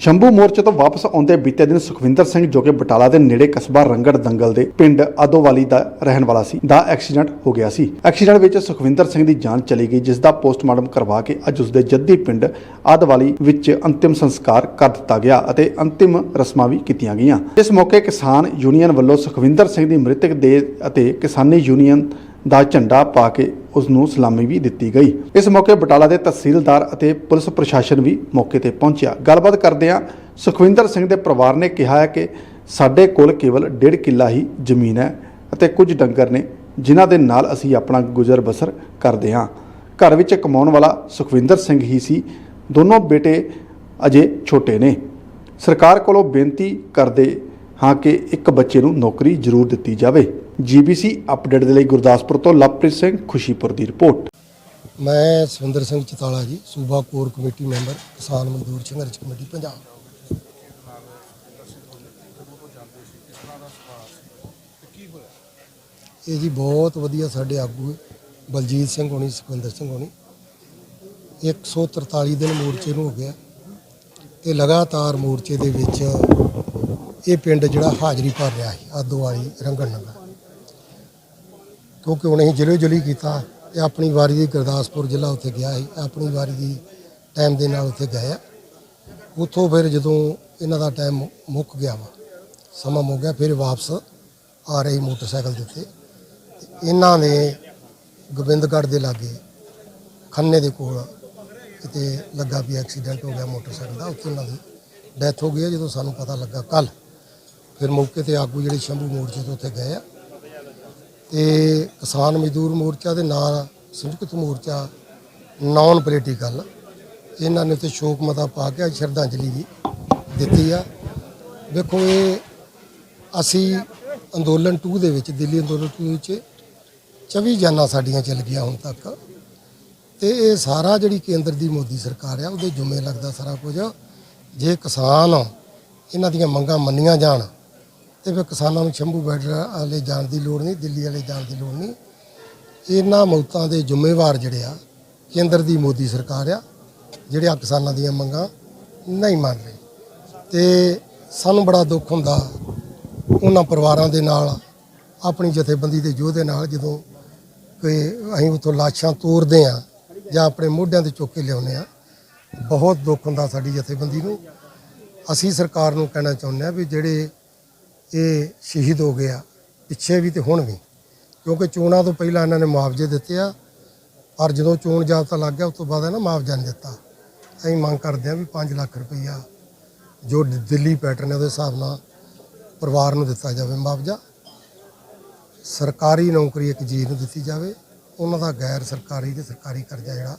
ਸ਼ੰਭੂ ਮੋਰਚੇ ਤੋਂ ਵਾਪਸ ਆਉਂਦੇ ਬੀਤੇ ਦਿਨ ਸੁਖਵਿੰਦਰ ਸਿੰਘ ਜੋ ਕਿ ਬਟਾਲਾ ਦੇ ਨੇੜੇ ਕਸਬਾ ਰੰਗੜ ਦੰਗਲ ਦੇ ਪਿੰਡ ਆਦੋਵਾਲੀ ਦਾ ਰਹਿਣ ਵਾਲਾ ਸੀ, ਦਾ ਐਕਸੀਡੈਂਟ ਹੋ ਗਿਆ ਸੀ। ਐਕਸੀਡੈਂਟ ਵਿੱਚ ਸੁਖਵਿੰਦਰ ਸਿੰਘ ਦੀ ਜਾਨ ਚਲੀ ਗਈ, ਜਿਸ ਦਾ ਪੋਸਟਮਾਰਟਮ ਕਰਵਾ ਕੇ ਅੱਜ ਉਸਦੇ ਜੱਦੀ ਪਿੰਡ ਆਦੋਵਾਲੀ ਵਿੱਚ ਅੰਤਿਮ ਸੰਸਕਾਰ ਕਰ ਦਿੱਤਾ ਗਿਆ ਅਤੇ ਅੰਤਿਮ ਰਸਮਾਂ ਵੀ ਕੀਤੀਆਂ ਗਈਆਂ। ਇਸ ਮੌਕੇ ਕਿਸਾਨ ਯੂਨੀਅਨ ਵੱਲੋਂ ਸੁਖਵਿੰਦਰ ਸਿੰਘ ਦੀ ਮ੍ਰਿਤਕ ਦੇ ਅਤੇ ਕਿਸਾਨੀ ਯੂਨੀਅਨ ਦਾ ਝੰਡਾ ਪਾ ਕੇ ਉਸ ਨੂੰ ਸਲਾਮੀ ਵੀ ਦਿੱਤੀ ਗਈ। ਇਸ ਮੌਕੇ ਬਟਾਲਾ ਦੇ ਤਹਿਸੀਲਦਾਰ ਅਤੇ ਪੁਲਿਸ ਪ੍ਰਸ਼ਾਸਨ ਵੀ ਮੌਕੇ ਤੇ ਪਹੁੰਚਿਆ। ਗੱਲਬਾਤ ਕਰਦਿਆਂ ਸੁਖਵਿੰਦਰ ਸਿੰਘ ਦੇ ਪਰਿਵਾਰ ਨੇ ਕਿਹਾ ਹੈ ਕਿ ਸਾਡੇ ਕੋਲ ਕੇਵਲ 1.5 ਕਿੱਲਾ ਹੀ ਜ਼ਮੀਨ ਹੈ ਅਤੇ ਕੁਝ ਡੰਗਰ ਨੇ, ਜਿਨ੍ਹਾਂ ਦੇ ਨਾਲ ਅਸੀਂ ਆਪਣਾ ਗੁਜ਼ਰ ਬਸਰ ਕਰਦੇ ਹਾਂ। ਘਰ ਵਿੱਚ ਕਮਾਉਣ ਵਾਲਾ ਸੁਖਵਿੰਦਰ ਸਿੰਘ ਹੀ ਸੀ। ਦੋਨੋਂ ਬੇਟੇ ਅਜੇ ਛੋਟੇ ਨੇ। ਸਰਕਾਰ ਕੋਲੋਂ ਬੇਨਤੀ ਕਰਦੇ ਹਾਂ ਕਿ ਇੱਕ ਬੱਚੇ ਨੂੰ ਨੌਕਰੀ ਜ਼ਰੂਰ ਦਿੱਤੀ ਜਾਵੇ। ਜੀਬੀਸੀ ਅਪਡੇਟ ਦੇ ਲਈ ਗੁਰਦਾਸਪੁਰ ਤੋਂ ਲਵਪ੍ਰੀਤ ਸਿੰਘ, ਖੁਸ਼ੀਪੁਰ ਦੀ ਰਿਪੋਰਟ। ਮੈਂ ਸਵਿੰਦਰ ਸਿੰਘ ਚਤਾਲਾ ਜੀ, ਸੂਬਾ ਕੋਰ ਕਮੇਟੀ ਮੈਂਬਰ, ਕਿਸਾਨ ਮਜ਼ਦੂਰ ਸੰਘਰਸ਼ ਕਮੇਟੀ, ਪੰਜਾਬ। ਇਹ ਜੀ ਬਹੁਤ ਵਧੀਆ ਸਾਡੇ ਆਗੂ ਬਲਜੀਤ ਸਿੰਘ ਹੋਣੀ, ਸੁਖਵਿੰਦਰ ਸਿੰਘ ਹੋਣੀ। 143 ਦਿਨ ਮੋਰਚੇ ਨੂੰ ਹੋ ਗਿਆ। ਤੇ ਲਗਾਤਾਰ ਮੋਰਚੇ ਦੇ ਵਿੱਚ ਇਹ ਪਿੰਡ ਜਿਹੜਾ ਹਾਜ਼ਰੀ ਭਰ ਰਿਹਾ ਸੀ, ਆਦੋ ਵਾਲੀ ਰੰਗਣ ਨੰਗਲ ਕਿਉਂਕਿ ਹੁਣ ਅਸੀਂ ਜ਼ਿਲ੍ਹੇ ਜਲੀ ਕੀਤਾ ਤੇ ਆਪਣੀ ਵਾਰੀ ਦੀ ਗੁਰਦਾਸਪੁਰ ਜ਼ਿਲ੍ਹਾ ਉੱਥੇ ਗਿਆ ਸੀ, ਆਪਣੀ ਵਾਰੀ ਦੀ ਟਾਈਮ ਦੇ ਨਾਲ ਉੱਥੇ ਗਏ ਆ। ਉੱਥੋਂ ਫਿਰ ਜਦੋਂ ਇਹਨਾਂ ਦਾ ਟਾਈਮ ਮੁੱਕ ਗਿਆ ਵਾ, ਸਮਾਂ ਮੁੱਕ ਗਿਆ, ਫਿਰ ਵਾਪਸ ਆ ਰਹੀ ਮੋਟਰਸਾਈਕਲ ਦੇ ਉੱਤੇ। ਇਹਨਾਂ ਨੇ ਗੋਬਿੰਦਗੜ੍ਹ ਦੇ ਲਾਗੇ ਖੰਨੇ ਦੇ ਕੋਲ ਕਿਤੇ ਲੱਗਾ ਵੀ ਐਕਸੀਡੈਂਟ ਹੋ ਗਿਆ ਮੋਟਰਸਾਈਕਲ ਦਾ, ਉੱਥੇ ਉਹਨਾਂ ਦੀ ਡੈਥ ਹੋ ਗਈ ਹੈ ਜਦੋਂ ਸਾਨੂੰ ਪਤਾ ਲੱਗਾ ਕੱਲ ਫਿਰ ਮੌਕੇ ਤੇ ਆਗੂ ਜਿਹੜੇ ਸ਼ੰਭੂ ਮੋਰਚੇ ਤੋਂ ਉੱਥੇ ਗਏ ਆ ਤੇ ਕਿਸਾਨ ਮਜ਼ਦੂਰ ਮੋਰਚਾ ਦੇ ਨਾਲ ਸੰਯੁਕਤ ਮੋਰਚਾ ਨਾਨ ਪੋਲੀਟੀਕਲ ਇਹਨਾਂ ਨੇ ਤੇ ਸ਼ੋਕ ਮਤਾ ਪਾ ਕੇ ਸ਼ਰਧਾਂਜਲੀ ਵੀ ਦਿੱਤੀ ਆ। ਵੇਖੋ ਇਹ ਅਸੀਂ ਅੰਦੋਲਨ 2 ਦੇ ਵਿੱਚ, ਦਿੱਲੀ ਅੰਦੋਲਨ 2 ਵਿੱਚ 24 ਜਾਨਾਂ ਸਾਡੀਆਂ ਚੱਲ ਗਈਆਂ ਹੁਣ ਤੱਕ ਤੇ ਇਹ ਸਾਰਾ ਜਿਹੜੀ ਕੇਂਦਰ ਦੀ ਮੋਦੀ ਸਰਕਾਰ ਆ, ਉਹਦੇ ਜੁਮੇ ਲੱਗਦਾ ਸਾਰਾ ਕੁਝ। ਜੇ ਕਿਸਾਨ ਇਹਨਾਂ ਦੀਆਂ ਮੰਗਾਂ ਮੰਨੀਆਂ ਜਾਣ ਤੇ ਫਿਰ ਕਿਸਾਨਾਂ ਨੂੰ ਸ਼ੰਭੂ ਬਾਰਡਰ ਵਾਲੇ ਜਾਣ ਦੀ ਲੋੜ ਨਹੀਂ, ਦਿੱਲੀ ਵਾਲੇ ਜਾਣ ਦੀ ਲੋੜ ਨਹੀਂ। ਇਹਨਾਂ ਮੌਤਾਂ ਦੇ ਜ਼ਿੰਮੇਵਾਰ ਜਿਹੜੇ ਆ, ਕੇਂਦਰ ਦੀ ਮੋਦੀ ਸਰਕਾਰ ਆ, ਜਿਹੜੇ ਆ ਕਿਸਾਨਾਂ ਦੀਆਂ ਮੰਗਾਂ ਨਹੀਂ ਮੰਨ ਰਹੇ। ਤੇ ਸਾਨੂੰ ਬੜਾ ਦੁੱਖ ਹੁੰਦਾ ਉਹਨਾਂ ਪਰਿਵਾਰਾਂ ਦੇ ਨਾਲ, ਆਪਣੀ ਜਥੇਬੰਦੀ ਦੇ ਯੋਧੇ ਨਾਲ, ਜਦੋਂ ਕਿ ਅਸੀਂ ਉੱਥੋਂ ਲਾਸ਼ਾਂ ਤੋਰਦੇ ਆ ਜਾਂ ਆਪਣੇ ਮੋਢਿਆਂ ਤੇ ਚੁੱਕ ਕੇ ਲਿਆਉਂਦੇ ਆ ਬਹੁਤ ਦੁੱਖ ਹੁੰਦਾ ਸਾਡੀ ਜਥੇਬੰਦੀ ਨੂੰ। ਅਸੀਂ ਸਰਕਾਰ ਨੂੰ ਕਹਿਣਾ ਚਾਹੁੰਦੇ ਆ ਵੀ ਜਿਹੜੇ ਇਹ ਸ਼ਹੀਦ ਹੋ ਗਿਆ, ਪਿੱਛੇ ਵੀ ਤੇ ਹੁਣ ਵੀ। ਕਿਉਂਕਿ ਚੋਣਾਂ ਤੋਂ ਪਹਿਲਾਂ ਇਹਨਾਂ ਨੇ ਮੁਆਵਜ਼ੇ ਦਿੱਤੇ ਆ, ਪਰ ਜਦੋਂ ਚੋਣ ਜਾਬਤਾ ਲੱਗ ਗਿਆ, ਉਸ ਤੋਂ ਬਾਅਦ ਇਹਨਾਂ ਮੁਆਵਜ਼ਾ ਨਹੀਂ ਦਿੱਤਾ। ਅਸੀਂ ਮੰਗ ਕਰਦੇ ਆ ਵੀ 5 ਲੱਖ ਰੁਪਈਆ ਜੋ ਦਿੱਲੀ ਪੈਟਰਨ ਹੈ, ਉਹਦੇ ਹਿਸਾਬ ਨਾਲ ਪਰਿਵਾਰ ਨੂੰ ਦਿੱਤਾ ਜਾਵੇ ਮੁਆਵਜ਼ਾ। ਸਰਕਾਰੀ ਨੌਕਰੀ ਇੱਕ ਜੀ ਨੂੰ ਦਿੱਤੀ ਜਾਵੇ, ਉਹਨਾਂ ਦਾ ਗੈਰ ਸਰਕਾਰੀ ਤੇ ਸਰਕਾਰੀ ਕਰਜ਼ਾ ਜਿਹੜਾ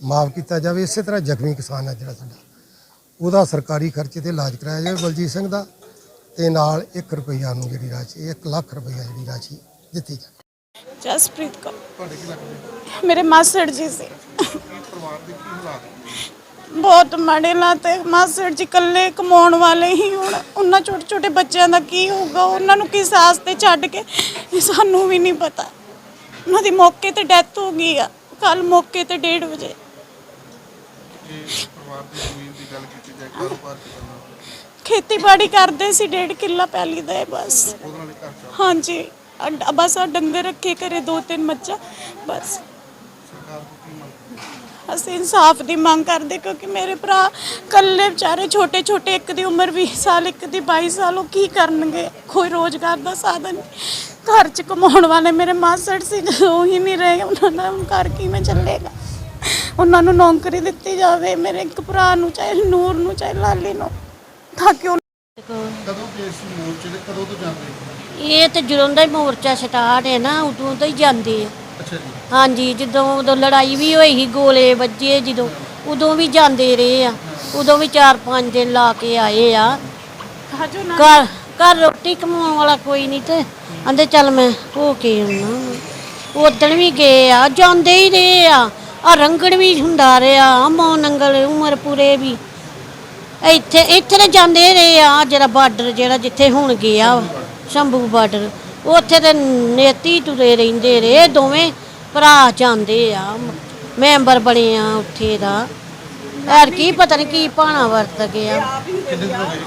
ਮਾਫ ਕੀਤਾ ਜਾਵੇ। ਇਸੇ ਤਰ੍ਹਾਂ ਜ਼ਖਮੀ ਕਿਸਾਨ ਹੈ ਜਿਹੜਾ ਸਾਡਾ, ਉਹਦਾ ਸਰਕਾਰੀ ਖਰਚੇ ਤੇ ਇਲਾਜ ਕਰਾਇਆ ਜਾਵੇ ਬਲਜੀਤ ਸਿੰਘ ਦਾ। ਤੇ ਨਾਲ 1 ਰੁਪਈਆ ਨੂੰ ਜਿਹੜੀ ਰਾਸ਼ੀ 1 ਲੱਖ ਰੁਪਈਆ ਜਿਹੜੀ ਰਾਸ਼ੀ ਦਿੱਤੀ ਜਾਵੇ। ਜਸਪ੍ਰੀਤ ਕੌਰ। ਮੇਰੇ ਮਾਸੜ ਜੀ ਸੀ। ਬਹੁਤ ਮਾੜੇ ਲਾਤੇ ਮਾਸੜ ਜੀ ਇਕੱਲੇ ਕਮਾਉਣ ਵਾਲੇ ਹੀ ਹੁਣ ਉਹਨਾਂ ਛੋਟੇ ਛੋਟੇ ਬੱਚਿਆਂ ਦਾ ਕੀ ਹੋਊਗਾ? ਉਹਨਾਂ ਨੂੰ ਕਿਸ ਆਸ ਤੇ ਛੱਡ ਕੇ ਸਾਨੂੰ ਵੀ ਨਹੀਂ ਪਤਾ। ਉਹਨਾਂ ਦੀ ਮੌਕੇ ਤੇ ਡੈਥ ਹੋ ਗਈ ਆ। ਕੱਲ ਮੌਕੇ ਤੇ 1:30 ਵਜੇ। ਪਰਿਵਾਰ ਦੀ ਜ਼ਮੀਨ ਦੀ ਗੱਲ ਕੀਤੀ ਜਾਏ ਕਾਰੋਬਾਰ ਕਰਨਾ ਖੇਤੀਬਾੜੀ ਕਰਦੇ ਸੀ, ਡੇਢ ਕਿੱਲਾ ਪੈਲੀ ਦਾ ਹੈ ਬਸ। ਹਾਂਜੀ ਅ- ਬਸ ਆ ਡੰਗਰ ਰੱਖੇ ਘਰੇ ਦੋ ਤਿੰਨ ਮੱਝਾਂ, ਬਸ। ਅਸੀਂ ਇਨਸਾਫ ਦੀ ਮੰਗ ਕਰਦੇ ਕਿਉਂਕਿ ਮੇਰੇ ਭਰਾ ਕੱਲੇ ਵਿਚਾਰੇ ਛੋਟੇ ਛੋਟੇ, ਇੱਕ ਦੀ ਉਮਰ 20 ਸਾਲ, ਇੱਕ ਦੀ 22 ਸਾਲ, ਉਹ ਕੀ ਕਰਨਗੇ? ਕੋਈ ਰੋਜ਼ਗਾਰ ਦਾ ਸਾਧਨ ਨਹੀਂ। ਘਰ 'ਚ ਕਮਾਉਣ ਵਾਲੇ ਮੇਰੇ ਮਾਸੜ ਸੀ, ਜਦੋਂ ਉਹ ਹੀ ਨਹੀਂ ਰਹੇ, ਉਹਨਾਂ ਦਾ ਹੁਣ ਘਰ ਕਿਵੇਂ ਚੱਲੇਗਾ? ਉਹਨਾਂ ਨੂੰ ਨੌਕਰੀ ਦਿੱਤੀ ਜਾਵੇ, ਮੇਰੇ ਇੱਕ ਭਰਾ ਨੂੰ ਚਾਹੇ ਨੂਰ ਨੂੰ, ਚਾਹੇ ਲਾਲੀ ਨੂੰ। ਤਾਂ ਕਿ ਉਹ ਕਦੋਂ ਗਏ ਸੀ ਮੋਰਚੇ ਕਦੋਂ ਤੋਂ ਜਾਂਦੇ ਇਹ ਤੇ ਜਦੋਂ ਦਾ ਹੀ ਮੋਰਚਾ ਸਟਾਰਟ ਹੈ ਨਾ ਉਦੋਂ ਤੋਂ ਹੀ ਜਾਂਦੇ ਆ। ਅੱਛਾ ਜੀ। ਹਾਂਜੀ ਜਦੋਂ ਉਦੋਂ ਲੜਾਈ ਵੀ ਹੋਈ ਸੀ ਗੋਲੇ ਵੱਜੇ ਜਦੋਂ ਉਦੋਂ ਵੀ ਜਾਂਦੇ ਰਹੇ ਆ। ਉਦੋਂ ਵੀ 4-5 ਦਿਨ ਲਾ ਕੇ ਆਏ ਆ। ਘਰ ਘਰ ਰੋਟੀ ਕਮਾਉਣ ਵਾਲਾ ਕੋਈ ਨਹੀਂ ਤੇ ਆਂਦੇ ਚੱਲ ਮੈਂ ਹੋ ਕੇ ਆਉਣਾ। ਉਦਣ ਵੀ ਗਏ ਆ ਜਾਂਦੇ ਹੀ ਰਹੇ ਆ। ਆ ਰੰਗੜ ਵੀ ਹੁੰਦਾ ਰਿਹਾ ਮੋ ਨੰਗਲ ਉਮਰ ਪੂਰੇ ਵੀ। ਇੱਥੇ ਇੱਥੇ ਤੇ ਜਾਂਦੇ ਰਹੇ ਆ ਜਿਹੜਾ ਬਾਰਡਰ ਜਿਹੜਾ ਜਿੱਥੇ ਹੁਣ ਗਿਆ ਵਾ, ਸ਼ੰਭੂ ਬਾਰਡਰ ਉੱਥੇ ਤੇ ਨੇਤੀ ਤੁਰੇ ਰਹਿੰਦੇ ਰਹੇ ਦੋਵੇਂ ਭਰਾ ਜਾਂਦੇ ਆ ਮੈਂਬਰ ਬਣੇ ਆ ਉੱਥੇ ਦਾ। ਯਾਰ ਕੀ ਪਤਾ ਨਹੀਂ ਕੀ ਪਾਣਾ ਵਰਤ ਗਿਆ।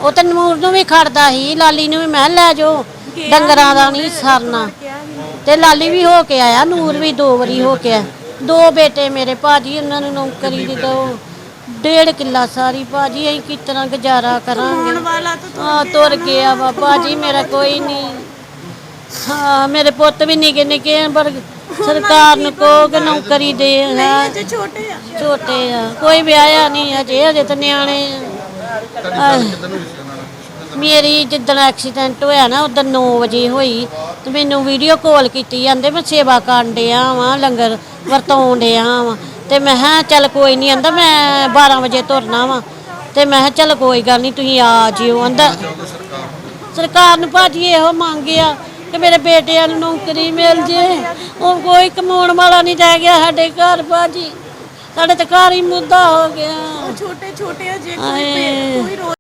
ਉਹ ਤਾਂ ਨੂਰ ਨੂੰ ਵੀ ਖੜਦਾ ਸੀ ਲਾਲੀ ਨੂੰ ਵੀ ਮੈਂ ਕਿਹਾ ਲੈ ਜਾਓ ਡੰਗਰਾਂ ਦਾ ਨਹੀਂ ਸਰਨਾ। ਤੇ ਲਾਲੀ ਵੀ ਹੋ ਕੇ ਆਇਆ ਨੂਰ ਵੀ ਦੋ ਵਾਰੀ ਹੋ ਕੇ ਆਇਆ। ਦੋ ਬੇਟੇ ਮੇਰੇ ਭਾਜੀ ਉਹਨਾਂ ਨੂੰ ਨੌਕਰੀ ਦੀ ਦੋ ਡੇਢ ਕਿੱਲਾ ਸਾਰੀ ਭਾਜੀ ਅਸੀਂ ਤਰ੍ਹਾਂ ਗੁਜ਼ਾਰਾ ਕਰਾਂਗੇ? ਵਾਲਾ ਤਾਂ ਹਾਂ ਤੁਰ ਗਿਆ ਵਾ। ਭਾਜੀ ਮੇਰਾ ਕੋਈ ਨਹੀਂ। ਹਾਂ ਮੇਰੇ ਪੁੱਤ ਵੀ ਨਿੱਕੇ ਨਿੱਕੇ ਆ ਪਰ ਸਰਕਾਰ ਨੂੰ ਕਹੋ ਕਿ ਨੌਕਰੀ ਦੇ ਹਾਂ। ਤੇ ਛੋਟੇ ਆ। ਛੋਟੇ ਆ। ਕੋਈ ਵਿਆਹਿਆ ਨਹੀਂ ਅਜੇ ਅਜੇ ਤਾਂ ਨਿਆਣੇ ਆ। ਆਹ, ਮੇਰੀ ਜਿੱਦਣ ਐਕਸੀਡੈਂਟ ਹੋਇਆ ਨਾ ਉਦੋਂ 9 ਵਜੇ ਹੋਈ ਤੇ ਮੈਨੂੰ ਵੀਡੀਓ ਕਾਲ ਕੀਤੀ ਜਾਂਦੇ ਮੈਂ ਸੇਵਾ ਕਰਨ ਡਿਆ ਵਾਂ ਲੰਗਰ ਵਰਤਾਉਣ ਡਿਆ ਵਾਂ। ਤੇ ਮੈਂ ਕਿਹਾ ਚੱਲ ਕੋਈ ਨਹੀਂ ਆਂਦਾ ਮੈਂ 12 ਵਜੇ ਤੁਰਨਾ ਵਾਂ। ਤੇ ਮੈਂ ਕਿਹਾ ਚੱਲ ਕੋਈ ਗੱਲ ਨਹੀਂ ਤੁਸੀਂ ਆ ਜਿਓ ਆਂਦਾ। ਸਰਕਾਰ ਨੂੰ ਭਾਜੀ ਇਹੋ ਮੰਗਿਆ ਕਿ ਮੇਰੇ ਬੇਟਿਆਂ ਨੂੰ ਨੌਕਰੀ ਮਿਲ ਜੇ। ਉਹ ਕੋਈ ਕਮਾਉਣ ਵਾਲਾ ਨਹੀਂ ਰਹਿ ਗਿਆ ਸਾਡੇ ਘਰ ਭਾਜੀ। ਸਾਡੇ ਤੇ ਘਰ ਹੀ ਮੁੱਦਾ ਹੋ ਗਿਆ। ਛੋਟੇ ਛੋਟੇ ਜੇ। ਕੋਈ ਰੋ